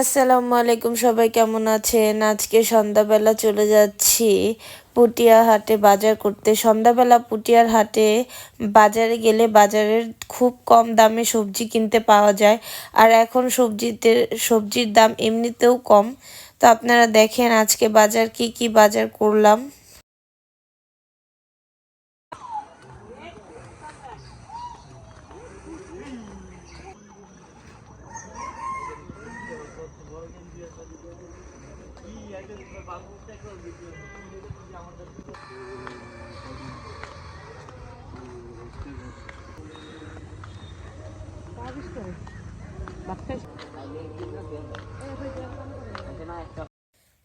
আসসালামু আলাইকুম, সবাই কেমন আছেন? আজকে সন্ধ্যাবেলা চলে যাচ্ছি পুটিয়া হাটে বাজার করতে। সন্ধ্যাবেলা পুটিয়ার হাটে বাজারে গেলে বাজারের খুব কম দামে সবজি কিনতে পাওয়া যায়, আর এখন সবজিতে, সবজির দাম এমনিতেও কম। তো আপনারা দেখেন আজকে বাজার কি কি বাজার করলাম।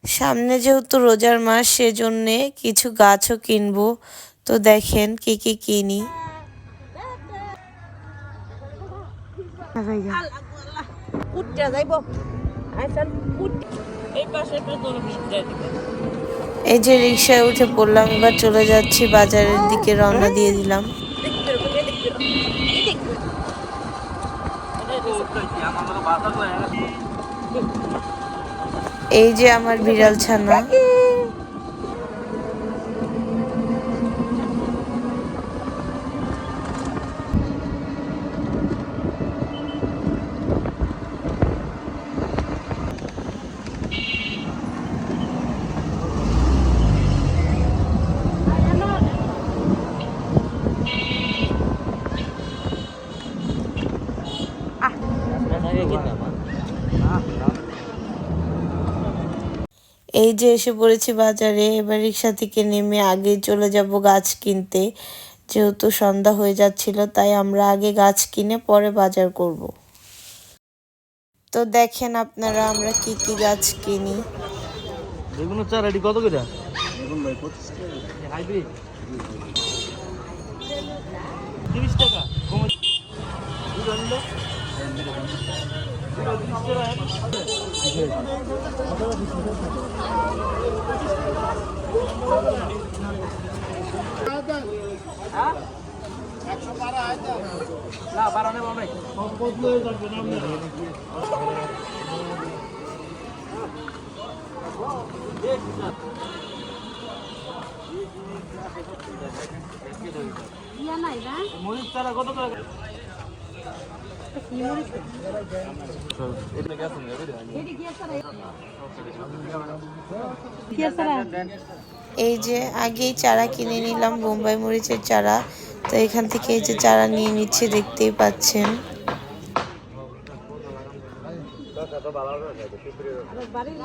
সামনে যেহেতু রোজার মাস, সেজন্যে কিছু গাছও কিনবো। তো দেখেন কি কি কিনি। যাইব। উঠ। এই পাশে একটা দোনো মিনিট দিবে এই যে রিক্সায় উঠে পড়লাম এবার চলে যাচ্ছি বাজারের দিকে রওনা দিয়ে দিলাম। এই যে আমার বিড়াল ছানা। এই যে এসে পড়েছি বাজারে এবার রিক্সা থেকে নেমে আগে চলে যাব গাছ কিনতে। যেহেতু সন্ধ্যা হয়ে যাচ্ছিল তাই আমরা আগে গাছ কিনে পরে বাজার করব। তো দেখেন আপনারা আমরা কি কি গাছ কিনি। বেগুনের চারা এটি কত করে? হাইব্রিড? তিরিশ টাকা। কমে দুটো নিলো? দুটো তিরিশ টাকা। এক। না বারো নেব আমরা মরিচ চারা কত করে এই যে আগেই চারা কিনে নিলাম, বোম্বাই মরিচের চারা। তো এখান থেকে এই যে চারা নিয়ে নিচ্ছে, দেখতেই পাচ্ছেন। বাড়ির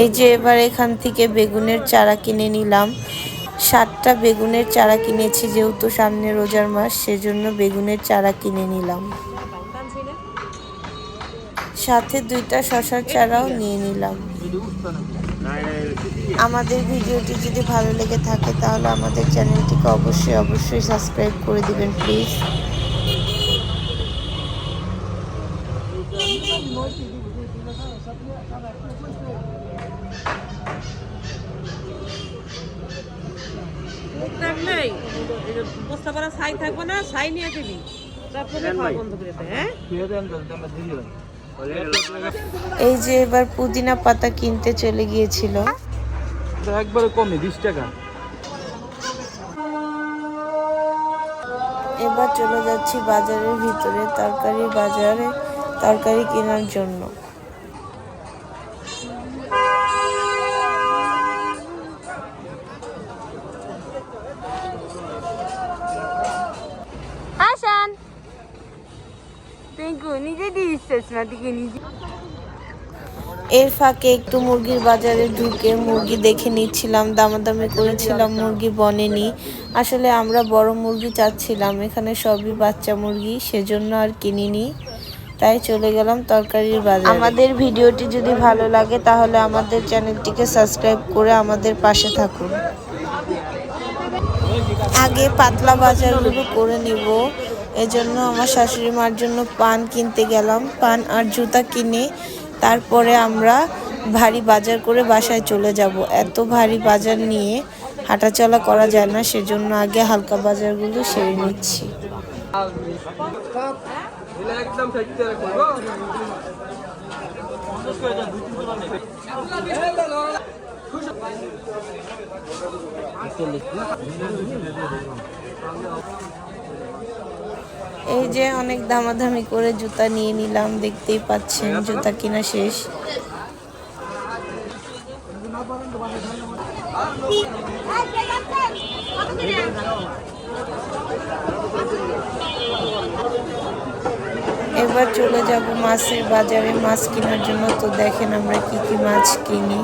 এই যে এবার এখান থেকে বেগুনের চারা কিনে নিলাম। সাতটা বেগুনের চারা কিনেছি যেহেতু সামনে রোজার মাস, সেজন্য বেগুনের চারা কিনে নিলাম। সাথে দুইটা শশার চারাও নিয়ে নিলাম। আমাদের ভিডিওটি যদি ভালো লেগে থাকে তাহলে আমাদের চ্যানেলটিকে অবশ্যই অবশ্যই সাবস্ক্রাইব করে দিবেন, প্লিজ। করা ছাই থাকবে না ছাই নিয়ে দিবি হ্যাঁ। এই যে এবার পুদিনা পাতা কিনতে চলে গিয়েছিল। একবারে কমে বিশ টাকা। এবার চলে যাচ্ছি বাজারের ভিতরে তরকারি বাজারে তরকারি কেনার জন্য। নিজে দিয়েছিস না দিকে নিজে। এর ফাঁকে একটু মুরগির বাজারে ঢুকে মুরগি দেখে নিচ্ছিলাম দামাদামি করেছিলাম মুরগি বনেনি। আসলে আমরা বড় মুরগি চাচ্ছিলাম এখানে সবই বাচ্চা মুরগি সেজন্য আর কিনিনি। তাই চলে গেলাম তরকারির বাজার। আমাদের ভিডিওটি যদি ভালো লাগে তাহলে আমাদের চ্যানেলটিকে সাবস্ক্রাইব করে আমাদের পাশে থাকুন। আগে পাতলা বাজারগুলো করে নিব। এজন্য আমার শাশুড়ি মার জন্য পান কিনতে গেলাম। পান আর জুতা কিনে তারপরে আমরা ভারী বাজার করে বাসায় চলে যাব। এত ভারী বাজার নিয়ে হাঁটাচলা করা যায় না, সেজন্য আগে হালকা বাজারগুলো সেরে নিচ্ছি। এই যে অনেক দামাদামি করে জুতা নিয়ে নিলাম, দেখতেই পাচ্ছেন জুতা কিনা শেষ। এবার চলে যাব মাছের বাজারে। মাছ কেনার জন্য তো দেখেন আমরা কি কি মাছ কিনি।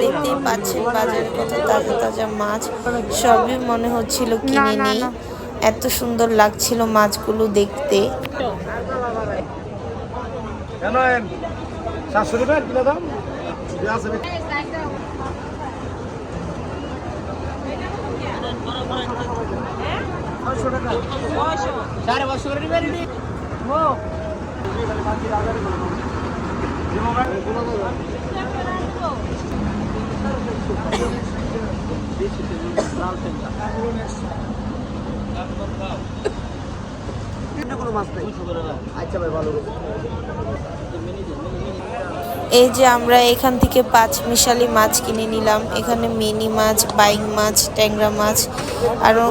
দেখতেই পাচ্ছেন বাজারে কত তাজা তাজা মাছ। সবই মনে হচ্ছিল কিনে নেই। এত সুন্দর লাগছিল মাছগুলো দেখতে। সাতশো টাকা কিলো দাম? সাড়ে পাঁচশো করে নিবেন আচ্ছা ভাই ভালো এই যে আমরা এখান থেকে পাঁচ মিশালি মাছ কিনে নিলাম। এখানে মিনি মাছ বাইং মাছ ট্যাংরা মাছ আরও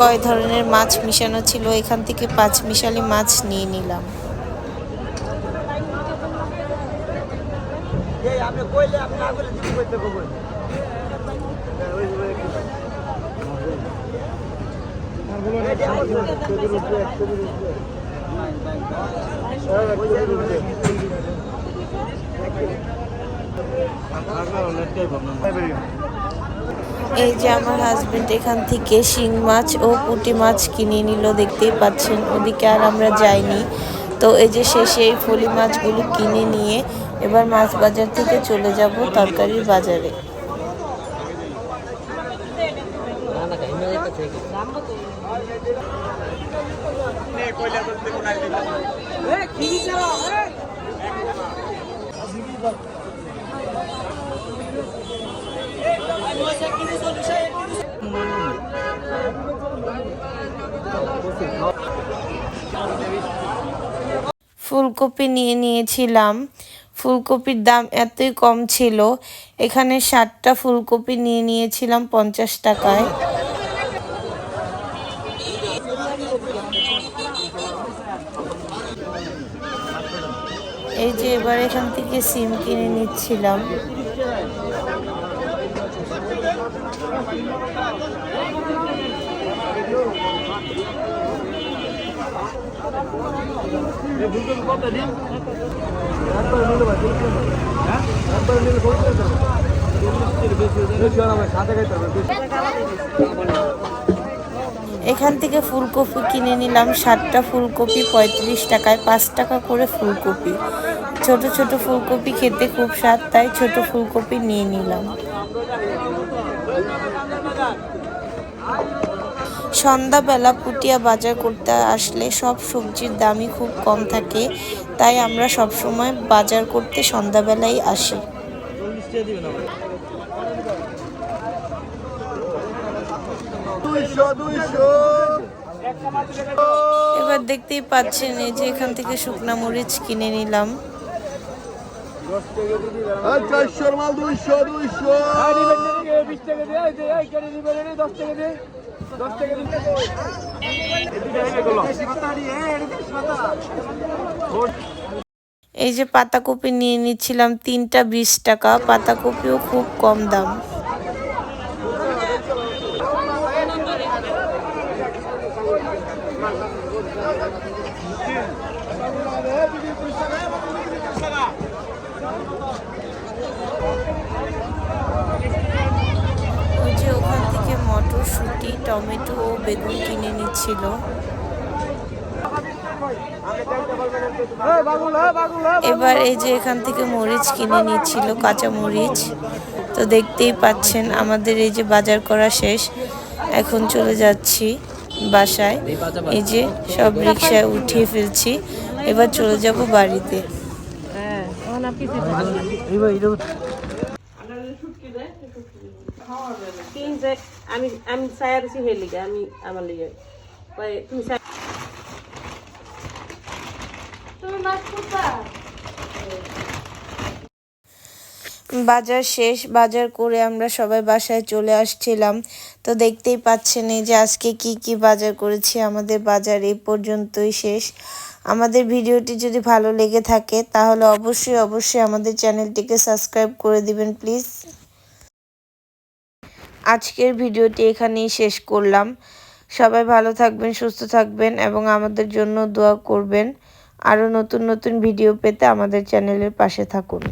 কয় ধরনের মাছ মিশানো ছিল এখান থেকে পাঁচ মিশালি মাছ নিয়ে নিলাম। এই এই যে আমার হাজবেন্ড এখান থেকে শিং মাছ ও পুঁটি মাছ কিনে নিল, দেখতেই পাচ্ছেন। ওদিকে আর আমরা যাইনি। তো এই যে শেষে এই ফলি মাছগুলো কিনে নিয়ে এবার মাছ বাজার থেকে চলে যাব তরকারির বাজারে। ফুলকপি নিয়ে নিয়েছিলাম। ফুলকপির দাম এতই কম ছিল, এখানে ষাটটা ফুলকপি নিয়ে নিয়েছিলাম পঞ্চাশ টাকায়। এই যে এবার এখান থেকে সিম কিনে নিচ্ছিলাম। এখান থেকে ফুলকপি কিনে নিলাম। সাতটা ফুলকপি, পঁয়ত্রিশ টাকায়, পাঁচ টাকা করে ফুলকপি। ছোট ছোট ফুলকপি খেতে খুব স্বাদ, তাই ছোট ফুলকপি নিয়ে নিলাম। সন্ধ্যাবেলা পুটিয়া বাজার করতে আসলে সব সবজির দামই খুব কম থাকে তাই আমরা সব সময় বাজার করতে সন্ধ্যাবেলাই আসি। এবার দেখতেই পাচ্ছেন এই যে এখান থেকে শুকনা মরিচ কিনে নিলাম। চারশোর মাল দুইশো দুইশো। এই যে পাতাকপি নিয়ে নিচ্ছিলাম তিনটা বিশ টাকা পাতাকপিও খুব কম দাম। ওখান থেকে মটরশুঁটি টমেটো ও বেগুন কিনে নিচ্ছিল। এবার এই যে এখান থেকে মরিচ কিনে নিচ্ছিল কাঁচা মরিচ। তো দেখতেই পাচ্ছেন আমাদের এই যে বাজার করা শেষ। এখন চলে যাচ্ছি বাসায়। এই যে সব রিক্সায় উঠিয়ে ফেলছি। এবার চলে যাব বাড়িতে। হ্যাঁ তিন চাই আমি আমি চাই আর হে লিগে আমি আমার লিগে। তুমি চাই বাজার শেষ বাজার করে আমরা সবাই বাসায় চলে আসছিলাম। তো দেখতেই পাচ্ছেন এই যে আজকে কি কি বাজার করেছি আমাদের বাজার এই পর্যন্তই শেষ। আমাদের ভিডিওটি যদি ভালো লেগে থাকে তাহলে অবশ্যই অবশ্যই আমাদের চ্যানেলটিকে সাবস্ক্রাইব করে দিবেন প্লিজ। আজকের ভিডিওটি এখানেই শেষ করলাম। সবাই ভালো থাকবেন, সুস্থ থাকবেন এবং আমাদের জন্য দোয়া করবেন। আরও নতুন নতুন ভিডিও পেতে আমাদের চ্যানেলের পাশে থাকুন।